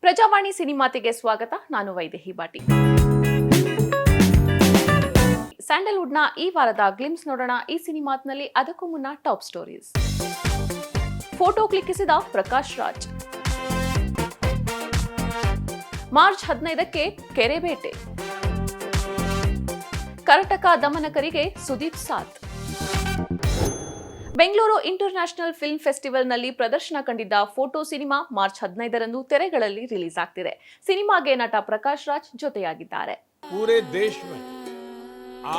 ಪ್ರಜಾವಾಣಿ ಸಿನಿಮಾತಿಗೆ ಸ್ವಾಗತ, ನಾನು ವೈದೇಹಿ ಬಾಟಿ. ಸ್ಯಾಂಡಲ್ವುಡ್ನ ಈ ವಾರದ ಗ್ಲಿಮ್ಸ್ ನೋಡೋಣ, ಈ ಸಿನಿಮಾತ್ನಲ್ಲಿ ಅದಕ್ಕೂ ಮುನ್ನ ಟಾಪ್ ಸ್ಟೋರೀಸ್. ಫೋಟೋ ಕ್ಲಿಕ್ಕಿಸಿದ ಪ್ರಕಾಶ್ ರಾಜ್. ಮಾರ್ಚ್ ಹದಿನೈದಕ್ಕೆ ಕೆರೆಬೇಟೆ ಕರ್ನಾಟಕ ದಮನಕರಿಗೆ ಸುದೀಪ್ ಸಾಥ್ ಬೆಂಗಳೂರು ಇಂಟರ್ ನ್ಯಾಷನಲ್ ಫಿಲ್ಮ್ ಫೆಸ್ಟಿವಲ್ನಲ್ಲಿ ಪ್ರದರ್ಶನ ಕಂಡಿದ್ದ ಫೋಟೋ ಸಿನಿಮಾ ಮಾರ್ಚ್ ಹದಿನೈದರಂದು ತೆರೆಗಳಲ್ಲಿ ರಿಲೀಸ್ ಆಗ್ತಿದೆ ಸಿನಿಮಾಗೆ ನಟ ಪ್ರಕಾಶ್ ರಾಜ್ ಜೊತೆಯಾಗಿದ್ದಾರೆ पूरे देश में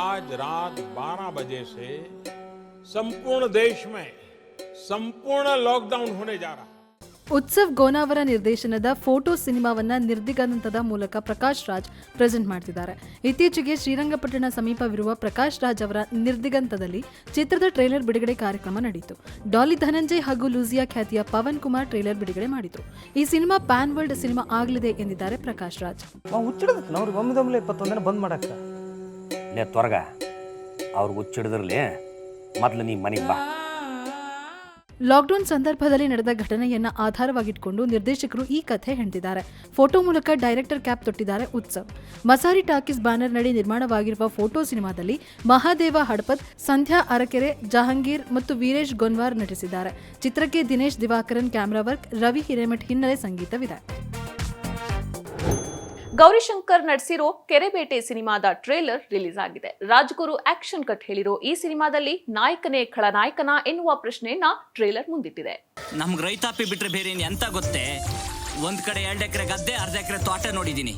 आज रात 12 बजे से संपूर्ण देश में संपूर्ण लॉकडाउन होने जा रहा है ಉತ್ಸವ್ ಗೋನಾವರ ನಿರ್ದೇಶನದ ಫೋಟೋ ಸಿನಿಮಾವನ್ನ ನಿರ್ದಿಗಂತದ ಮೂಲಕ ಪ್ರಕಾಶ್ ರಾಜ್ ಪ್ರೆಸೆಂಟ್ ಮಾಡ್ತಿದ್ದಾರೆ. ಇತ್ತೀಚೆಗೆ ಶ್ರೀರಂಗಪಟ್ಟಣ ಸಮೀಪವಿರುವ ಪ್ರಕಾಶ್ ರಾಜ್ ಅವರ ನಿರ್ದಿಗಂತದಲ್ಲಿ ಚಿತ್ರದ ಟ್ರೇಲರ್ ಬಿಡುಗಡೆ ಕಾರ್ಯಕ್ರಮ ನಡೆಯಿತು. ಡಾಲಿ ಧನಂಜಯ್ ಹಾಗೂ ಲೂಸಿಯಾ ಖ್ಯಾತಿಯ ಪವನ್ ಕುಮಾರ್ ಟ್ರೇಲರ್ ಬಿಡುಗಡೆ ಮಾಡಿತು ಈ ಸಿನಿಮಾ ಪ್ಯಾನ್ ವರ್ಲ್ಡ್ ಸಿನಿಮಾ ಆಗಲಿದೆ ಎಂದಿದ್ದಾರೆ ಪ್ರಕಾಶ್ ರಾಜ್. ಅವ್ರಿಗೆ ಬಂದ್ ಮೊದಲು ನೀ ಮನೆಗೆ ಬಾ. ಲಾಕ್ಡೌನ್ ಸಂದರ್ಭದಲ್ಲಿ ನಡೆದ ಘಟನೆಯನ್ನ ಆಧಾರವಾಗಿಟ್ಕೊಂಡು ನಿರ್ದೇಶಕರು ಈ ಕಥೆ ಹೆಣೆದಿದ್ದಾರೆ ಫೋಟೋ ಮೂಲಕ ಡೈರೆಕ್ಟರ್ ಕ್ಯಾಪ್ ತೊಟ್ಟಿದ್ದಾರೆ ಉತ್ಸವ್. ಮಸಾರಿ ಟಾಕೀಸ್ ಬ್ಯಾನರ್ ನಡಿ ನಿರ್ಮಾಣವಾಗಿರುವ ಫೋಟೋ ಸಿನಿಮಾದಲ್ಲಿ ಮಹಾದೇವ ಹಡಪತ್, ಸಂಧ್ಯಾ ಅರಕೆರೆ, ಜಹಾಂಗೀರ್ ಮತ್ತು ವೀರೇಶ್ ಗೊನ್ವಾರ್ ನಟಿಸಿದ್ದಾರೆ. ಚಿತ್ರಕ್ಕೆ ದಿನೇಶ್ ದಿವಾಕರನ್ ಕ್ಯಾಮರಾ ವರ್ಕ್, ರವಿ ಹಿರೇಮಠ್ ಹಿನ್ನೆಲೆ ಸಂಗೀತವಿದೆ. ಗೌರಿಶಂಕರ್ ನಡೆಸಿರೋ ಕೆರೆಬೇಟೆ ಸಿನಿಮಾದ ಟ್ರೇಲರ್ ರಿಲೀಸ್ ಆಗಿದೆ. ರಾಜ್ಗುರು ಆಕ್ಷನ್ ಕಟ್ ಹೇಳಿರೋ ಈ ಸಿನಿಮಾದಲ್ಲಿ ನಾಯಕನೇ ಖಳನಾಯಕನ ಎನ್ನುವ ಪ್ರಶ್ನೆಯನ್ನ ಟ್ರೇಲರ್ ಮುಂದಿಟ್ಟಿದೆ. ನಮ್ಗೆ ರೈತಾಪಿ ಬಿಟ್ರೆ ಬೇರೆ ಎಂತ ಗೊತ್ತೇ? ಒಂದ್ ಕಡೆ ಎರಡು ಎಕರೆ ಗದ್ದೆ, ಅರ್ಧ ಎಕರೆ ತೋಟ ನೋಡಿದೀನಿ.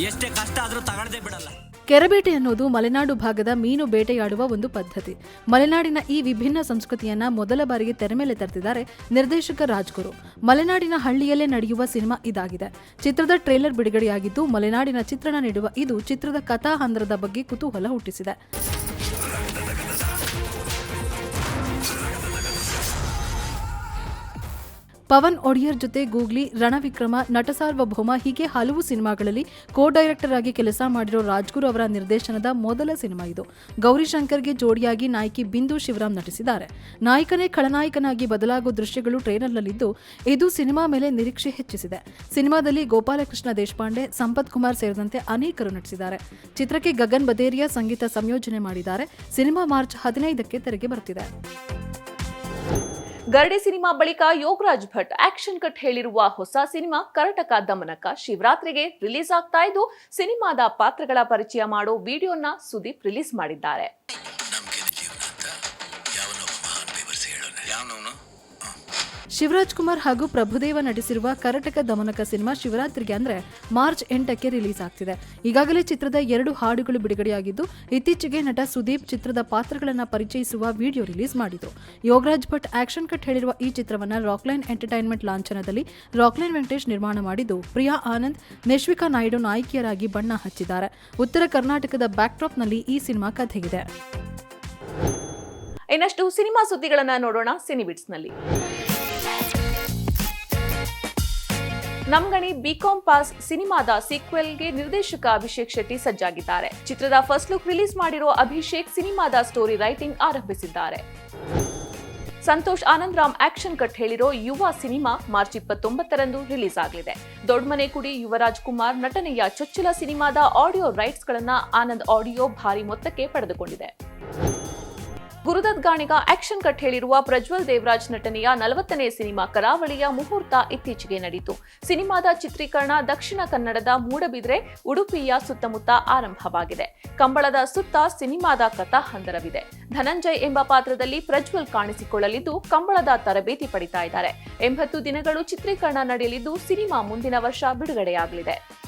ಎಷ್ಟೇ ಕಷ್ಟ ಆದ್ರೂ ತಗೊಳ್ದೇ ಬಿಡಲ್ಲ. ಕೆರೆಬೇಟೆ ಅನ್ನೋದು ಮಲೆನಾಡು ಭಾಗದ ಮೀನು ಬೇಟೆಯಾಡುವ ಒಂದು ಪದ್ಧತಿ. ಮಲೆನಾಡಿನ ಈ ವಿಭಿನ್ನ ಸಂಸ್ಕೃತಿಯನ್ನ ಮೊದಲ ಬಾರಿಗೆ ತೆರೆ ಮೇಲೆ ತರ್ತಿದ್ದಾರೆ ನಿರ್ದೇಶಕ ರಾಜ್ಗುರು. ಮಲೆನಾಡಿನ ಹಳ್ಳಿಯಲ್ಲೇ ನಡೆಯುವ ಸಿನಿಮಾ ಇದಾಗಿದೆ. ಚಿತ್ರದ ಟ್ರೇಲರ್ ಬಿಡುಗಡೆಯಾಗಿದ್ದು ಮಲೆನಾಡಿನ ಚಿತ್ರಣ ನೀಡುವ ಇದು ಚಿತ್ರದ ಕಥಾ ಹಂದರದ ಬಗ್ಗೆ ಕುತೂಹಲ ಹುಟ್ಟಿಸಿದೆ. ಪವನ್ ಒಡಿಯರ್ ಜೊತೆ ಗೂಗ್ಲಿ, ರಣವಿಕ್ರಮ ನಟಸಾರ್ವಭೌಮ ಹೀಗೆ ಹಲವು ಸಿನಿಮಾಗಳಲ್ಲಿ ಕೋ ಡೈರೆಕ್ಟರ್ ಆಗಿ ಕೆಲಸ ಮಾಡಿರೋ ರಾಜ್ಗುರು ಅವರ ನಿರ್ದೇಶನದ ಮೊದಲ ಸಿನಿಮಾ ಇದು. ಗೌರಿಶಂಕರ್ಗೆ ಜೋಡಿಯಾಗಿ ನಾಯಕಿ ಬಿಂದು ಶಿವರಾಮ್ ನಟಿಸಿದ್ದಾರೆ. ನಾಯಕನೇ ಖಳನಾಯಕನಾಗಿ ಬದಲಾಗುವ ದೃಶ್ಯಗಳು ಟ್ರೈನರ್ನಲ್ಲಿದ್ದು ಇದು ಸಿನಿಮಾ ಮೇಲೆ ನಿರೀಕ್ಷೆ ಹೆಚ್ಚಿಸಿದೆ. ಸಿನಿಮಾದಲ್ಲಿ ಗೋಪಾಲಕೃಷ್ಣ ದೇಶಪಾಂಡೆ, ಸಂಪತ್ ಕುಮಾರ್ ಸೇರಿದಂತೆ ಅನೇಕರು ನಟಿಸಿದ್ದಾರೆ. ಚಿತ್ರಕ್ಕೆ ಗಗನ್ ಬದೇರಿಯಾ ಸಂಗೀತ ಸಂಯೋಜನೆ ಮಾಡಿದ್ದಾರೆ. ಸಿನಿಮಾ ಮಾರ್ಚ್ ಹದಿನೈದಕ್ಕೆ ತೆರೆಗೆ ಬರ್ತಿದೆ. ಗರಡಿ ಸಿನಿಮಾ ಬಳಿಕ ಯೋಗರಾಜ್ ಭಟ್ ಆಕ್ಷನ್ ಕಟ್ ಹೇಳಿರುವ ಹೊಸ ಸಿನಿಮಾ ಕರ್ನಾಟಕ ದಮನಕ ಶಿವರಾತ್ರಿಗೆ ರಿಲೀಸ್ ಆಗ್ತಾ ಇದ್ದು, ಸಿನಿಮಾದ ಪಾತ್ರಗಳ ಪರಿಚಯ ಮಾಡೋ ವಿಡಿಯೋನ ಸುದೀಪ್ ರಿಲೀಸ್ ಮಾಡಿದ್ದಾರೆ. ಶಿವರಾಜ್ ಕುಮಾರ್ ಹಾಗೂ ಪ್ರಭುದೇವ ನಟಿಸಿರುವ ಕರ್ನಾಟಕ ದಮನಕ ಸಿನಿಮಾ ಶಿವರಾತ್ರಿಗೆ ಅಂದ್ರೆ ಮಾರ್ಚ್ ಎಂಟಕ್ಕೆ ರಿಲೀಸ್ ಆಗ್ತಿದೆ. ಈಗಾಗಲೇ ಚಿತ್ರದ ಎರಡು ಹಾಡುಗಳು ಬಿಡುಗಡೆಯಾಗಿದ್ದು, ಇತ್ತೀಚೆಗೆ ನಟ ಸುದೀಪ್ ಚಿತ್ರದ ಪಾತ್ರಗಳನ್ನು ಪರಿಚಯಿಸುವ ವಿಡಿಯೋ ರಿಲೀಸ್ ಮಾಡಿದ್ರು. ಯೋಗರಾಜ್ ಭಟ್ ಆಕ್ಷನ್ ಕಟ್ ಹೇಳಿರುವ ಈ ಚಿತ್ರವನ್ನು ರಾಕ್ಲೈನ್ ಎಂಟರ್ಟೈನ್ಮೆಂಟ್ ಲಾಂಛನದಲ್ಲಿ ರಾಕ್ಲೈನ್ ವೆಂಕಟೇಶ್ ನಿರ್ಮಾಣ ಮಾಡಿದ್ದು, ಪ್ರಿಯಾ ಆನಂದ್, ನಿಶ್ವಿಕಾ ನಾಯ್ಡು ನಾಯಕಿಯರಾಗಿ ಬಣ್ಣ ಹಚ್ಚಿದ್ದಾರೆ. ಉತ್ತರ ಕರ್ನಾಟಕದ ಬ್ಯಾಕ್ಡ್ರಾಪ್ನಲ್ಲಿ ಈ ಸಿನಿಮಾ ಕಥೆಗಿದೆ ಇನ್ನಷ್ಟು ಸಿನಿಮಾ ಸುದ್ದಿಗಳನ್ನ ನೋಡೋಣ ಸಿನಿಬಿಟ್ಸ್ ಸಿನಿಬಿಟ್ಸ್ನಲ್ಲಿ ನಮ್ಗಣಿ ಬಿಕಾಂ ಪಾಸ್ ಸಿನಿಮಾದ ಸೀಕ್ವೆಲ್ಗೆ ನಿರ್ದೇಶಕ ಅಭಿಷೇಕ್ ಶೆಟ್ಟಿ ಸಜ್ಜಾಗಿದ್ದಾರೆ. ಚಿತ್ರದ ಫಸ್ಟ್ ಲುಕ್ ರಿಲೀಸ್ ಮಾಡಿರೋ ಅಭಿಷೇಕ್ ಸಿನಿಮಾದ ಸ್ಟೋರಿ ರೈಟಿಂಗ್ ಆರಂಭಿಸಿದ್ದಾರೆ. ಸಂತೋಷ್ ಆನಂದ್ ರಾಮ್ ಆಕ್ಷನ್ ಕಟ್ ಹೇಳಿರೋ ಯುವ ಸಿನಿಮಾ ಮಾರ್ಚ್ ಇಪ್ಪತ್ತೊಂಬತ್ತರಂದು ರಿಲೀಸ್ ಆಗಲಿದೆ ದೊಡ್ಡಮನೆ ಕುಡಿ ಯುವರಾಜ್ ಕುಮಾರ್ ನಟನೆಯ ಚೊಚ್ಚಲ ಸಿನಿಮಾದ ಆಡಿಯೋ ರೈಟ್ಸ್ ಗಳನ್ನ ಆನಂದ್ ಆಡಿಯೋ ಭಾರಿ ಮೊತ್ತಕ್ಕೆ ಪಡೆದುಕೊಂಡಿದೆ. ಗುರುದತ್ ಗಾಣಿಗ ಆಕ್ಷನ್ ಕಟ್ ಹೇಳಿರುವ ಪ್ರಜ್ವಲ್ ದೇವರಾಜ್ ನಟನೆಯ ನಲವತ್ತನೇ ಸಿನಿಮಾ ಕರಾವಳಿಯ ಮುಹೂರ್ತ ಇತ್ತೀಚೆಗೆ ನಡೆಯಿತು. ಸಿನಿಮಾದ ಚಿತ್ರೀಕರಣ ದಕ್ಷಿಣ ಕನ್ನಡದ ಮೂಡಬಿದ್ರೆ, ಉಡುಪಿಯ ಸುತ್ತಮುತ್ತ ಆರಂಭವಾಗಿದೆ. ಕಂಬಳದ ಸುತ್ತ ಸಿನಿಮಾದ ಕಥಾ ಹಂದರವಿದೆ ಧನಂಜಯ್ ಎಂಬ ಪಾತ್ರದಲ್ಲಿ ಪ್ರಜ್ವಲ್ ಕಾಣಿಸಿಕೊಳ್ಳಲಿದ್ದು, ಕಂಬಳದ ತರಬೇತಿ ಪಡಿತಾ ಇದ್ದಾರೆ. ಎಂಬತ್ತು ದಿನಗಳು ಚಿತ್ರೀಕರಣ ನಡೆಯಲಿದ್ದು, ಸಿನಿಮಾ ಮುಂದಿನ ವರ್ಷ ಬಿಡುಗಡೆಯಾಗಲಿದೆ.